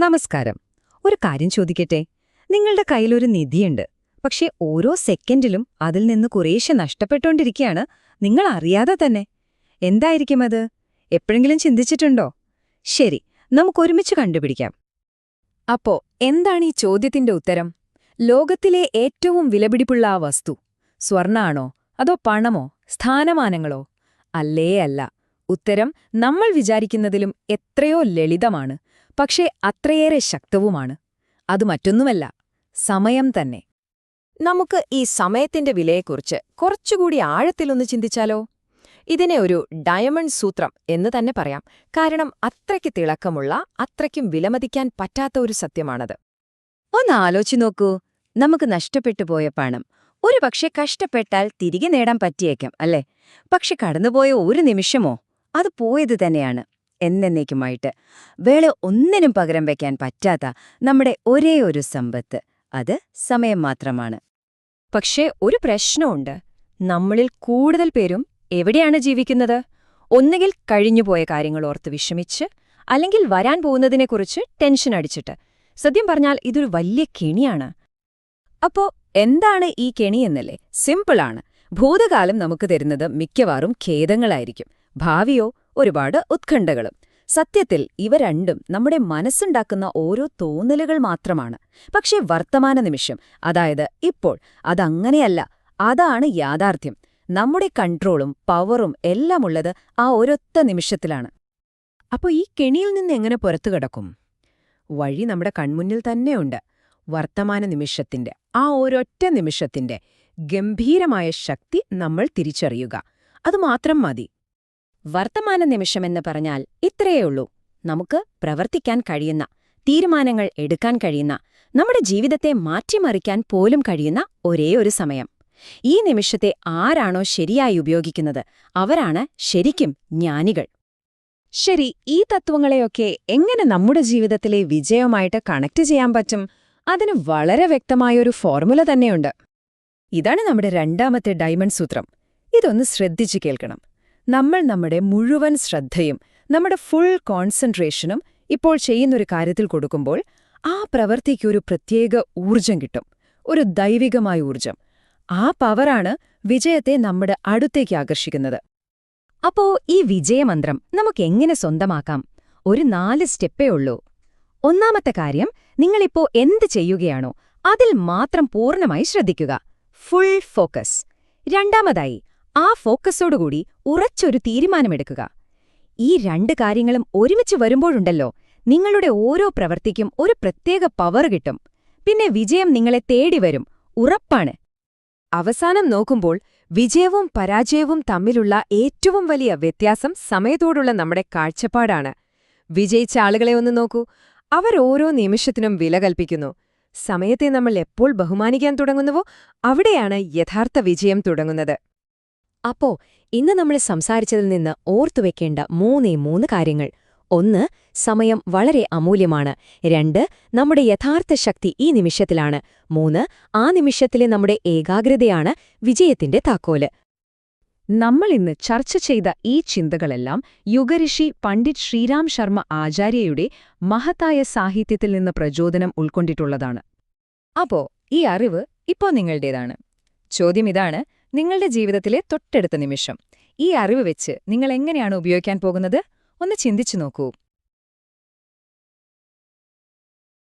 നമസ്കാരം. ഒരു കാര്യം ചോദിക്കട്ടെ? നിങ്ങളുടെ കയ്യിലൊരു നിധിയുണ്ട്. പക്ഷേ ഓരോ സെക്കൻഡിലും അതിൽ നിന്ന് കുറേശ്ശെ നഷ്ടപ്പെട്ടുകൊണ്ടിരിക്കുകയാണ്. നിങ്ങൾ അറിയാതെ തന്നെ. എന്തായിരിക്കും അത്? എപ്പോഴെങ്കിലും ചിന്തിച്ചിട്ടുണ്ടോ? ശരി നമുക്കൊരുമിച്ച് കണ്ടുപിടിക്കാം. അപ്പോ എന്താണ് ഈ ചോദ്യത്തിന്റെ ഉത്തരം? ലോകത്തിലെ ഏറ്റവും വിലപിടിപ്പുള്ള ആ വസ്തു സ്വർണാണോ അതോ പണമോ സ്ഥാനമാനങ്ങളോ? അല്ലേ അല്ല. ഉത്തരം നമ്മൾ വിചാരിക്കുന്നതിലും എത്രയോ ലളിതമാണ്. പക്ഷേ അത്രയേറെ ശക്തവുമാണ്. അത് മറ്റൊന്നുമല്ല സമയം തന്നെ. നമുക്ക് ഈ സമയത്തിന്റെ വിലയെക്കുറിച്ച് കുറച്ചുകൂടി ആഴത്തിലൊന്ന് ചിന്തിച്ചാലോ? ഇതിനെ ഒരു ഡയമണ്ട് സൂത്രം എന്ന് തന്നെ പറയാം. കാരണം അത്രയ്ക്ക് തിളക്കമുള്ള അത്രയ്ക്കും വിലമതിക്കാൻ പറ്റാത്ത ഒരു സത്യമാണത്. ഒന്ന് ആലോചിച്ചു നോക്കൂ. നമുക്ക് നഷ്ടപ്പെട്ടു പോയ പണം. ഒരുപക്ഷെ കഷ്ടപ്പെട്ടാൽ തിരികെ നേടാൻ പറ്റിയേക്കാം അല്ലേ? പക്ഷെ കടന്നുപോയ ഒരു നിമിഷമോ? അത് പോയത് തന്നെയാണ്. എന്നേക്കുമായിട്ട്. വേള ഒന്നിനും പകരം വയ്ക്കാൻ പറ്റാത്ത നമ്മുടെ ഒരേ ഒരു സമ്പത്ത്. അത് സമയം മാത്രമാണ്. പക്ഷേ ഒരു പ്രശ്നമുണ്ട്. നമ്മളിൽ കൂടുതൽ പേരും എവിടെയാണ് ജീവിക്കുന്നത്? ഒന്നുകിൽ കഴിഞ്ഞുപോയ കാര്യങ്ങൾ ഓർത്ത് വിഷമിച്ച് അല്ലെങ്കിൽ വരാൻ പോകുന്നതിനെക്കുറിച്ച് ടെൻഷൻ അടിച്ചിട്ട്. സത്യം പറഞ്ഞാൽ ഇതൊരു വലിയ കെണിയാണ്. അപ്പോ എന്താണ് ഈ കെണിയെന്നല്ലേ സിമ്പിളാണ്. ഭൂതകാലം നമുക്ക് തരുന്നത് മിക്കവാറും ഖേദങ്ങളായിരിക്കും. ഭാവിയോ ഒരുപാട് ഉത്കണ്ഠകളും. സത്യത്തിൽ ഇവ രണ്ടും നമ്മുടെ മനസ്സുണ്ടാക്കുന്ന ഓരോ തോന്നലുകൾ മാത്രമാണ്. പക്ഷേ വർത്തമാന നിമിഷം അതായത് ഇപ്പോൾ അതങ്ങനെയല്ല. അതാണ് യാഥാർത്ഥ്യം. നമ്മുടെ കൺട്രോളും പവറും എല്ലാമുള്ളത് ആ ഒരൊത്ത നിമിഷത്തിലാണ്. അപ്പോൾ ഈ കെണിയിൽ നിന്ന് എങ്ങനെ പുറത്തു കിടക്കും? വഴി നമ്മുടെ കൺമുന്നിൽ തന്നെയുണ്ട്. വർത്തമാന നിമിഷത്തിന്റെ ആ ഒരൊറ്റ നിമിഷത്തിന്റെ ഗംഭീരമായ ശക്തി നമ്മൾ തിരിച്ചറിയുക. അതുമാത്രം മതി. വർത്തമാന നിമിഷമെന്ന് പറഞ്ഞാൽ ഇത്രയേയുള്ളൂ. നമുക്ക് പ്രവർത്തിക്കാൻ കഴിയുന്ന തീരുമാനങ്ങൾ എടുക്കാൻ കഴിയുന്ന നമ്മുടെ ജീവിതത്തെ മാറ്റിമറിക്കാൻ പോലും കഴിയുന്ന ഒരേ ഒരു സമയം. ഈ നിമിഷത്തെ ആരാണോ ശരിയായി ഉപയോഗിക്കുന്നത് അവരാണ് ശരിക്കും ജ്ഞാനികൾ. ശരി ഈ തത്വങ്ങളെയൊക്കെ എങ്ങനെ നമ്മുടെ ജീവിതത്തിലെ വിജയമായിട്ട് കണക്ട് ചെയ്യാൻ പറ്റും? അതിന് വളരെ വ്യക്തമായൊരു ഫോർമുല തന്നെയുണ്ട്. ഇതാണ് നമ്മുടെ രണ്ടാമത്തെ ഡയമണ്ട് സൂത്രം. ഇതൊന്ന് ശ്രദ്ധിച്ചു കേൾക്കണം. നമ്മൾ നമ്മുടെ മുഴുവൻ ശ്രദ്ധയും നമ്മുടെ ഫുൾ കോൺസെൻട്രേഷനും ഇപ്പോൾ ചെയ്യുന്നൊരു കാര്യത്തിൽ കൊടുക്കുമ്പോൾ ആ പ്രവൃത്തിക്കൊരു പ്രത്യേക ഊർജം കിട്ടും ഒരു ദൈവികമായ ഊർജം ആ പവറാണ് വിജയത്തെ നമ്മുടെ അടുത്തേക്ക് ആകർഷിക്കുന്നത്. അപ്പോ ഈ വിജയമന്ത്രം നമുക്കെങ്ങനെ സ്വന്തമാക്കാം? ഒരു നാല് സ്റ്റെപ്പേ ഉള്ളൂ. ഒന്നാമത്തെ കാര്യം നിങ്ങളിപ്പോ എന്ത് ചെയ്യുകയാണോ അതിൽ മാത്രം പൂർണമായി ശ്രദ്ധിക്കുക. ഫുൾ ഫോക്കസ് രണ്ടാമതായി ആ ഫോക്കസോടുകൂടി ഉറച്ചൊരു തീരുമാനമെടുക്കുക. ഈ രണ്ട് കാര്യങ്ങളും ഒരുമിച്ച് വരുമ്പോഴുണ്ടല്ലോ നിങ്ങളുടെ ഓരോ പ്രവൃത്തിക്കും ഒരു പ്രത്യേക പവർ കിട്ടും. പിന്നെ വിജയം നിങ്ങളെ തേടി വരും. ഉറപ്പാണ്. അവസാനം നോക്കുമ്പോൾ വിജയവും പരാജയവും തമ്മിലുള്ള ഏറ്റവും വലിയ വ്യത്യാസം സമയത്തോടുള്ള നമ്മുടെ കാഴ്ചപ്പാടാണ്. വിജയിച്ച ആളുകളെ ഒന്ന് നോക്കൂ. അവർ ഓരോ നിമിഷത്തിനും വില കൽപ്പിക്കുന്നു. സമയത്തെ നമ്മൾ എപ്പോൾ ബഹുമാനിക്കാൻ തുടങ്ങുന്നുവോ അവിടെയാണ് യഥാർത്ഥ വിജയം തുടങ്ങുന്നത്. അപ്പോ ഇന്ന് നമ്മൾ സംസാരിച്ചതിൽ നിന്ന് ഓർത്തുവെക്കേണ്ട മൂന്നേ മൂന്ന് കാര്യങ്ങൾ. ഒന്ന് സമയം വളരെ അമൂല്യമാണ്. രണ്ട് നമ്മുടെ യഥാർത്ഥ ശക്തി ഈ നിമിഷത്തിലാണ്. മൂന്ന് ആ നിമിഷത്തിലെ നമ്മുടെ ഏകാഗ്രതയാണ് വിജയത്തിന്റെ താക്കോൽ. നമ്മൾ ഇന്ന് ചർച്ച ചെയ്ത ഈ ചിന്തകളെല്ലാം യുഗഋഷി പണ്ഡിറ്റ് ശ്രീരാം ശർമ്മ ആചാര്യയുടെ മഹത്തായ സാഹിത്യത്തിൽ നിന്ന് പ്രചോദനം ഉൾക്കൊണ്ടിട്ടുള്ളതാണ്. അപ്പോ ഈ അറിവ് ഇപ്പോ നിങ്ങളുടേതാണ്. ചോദ്യം ഇതാണ് നിങ്ങളുടെ ജീവിതത്തിലെ തൊട്ടടുത്ത നിമിഷം. ഈ അറിവ് വെച്ച് നിങ്ങൾ എങ്ങനെയാണ് ഉപയോഗിക്കാൻ പോകുന്നത്? ഒന്ന് ചിന്തിച്ചു നോക്കൂ.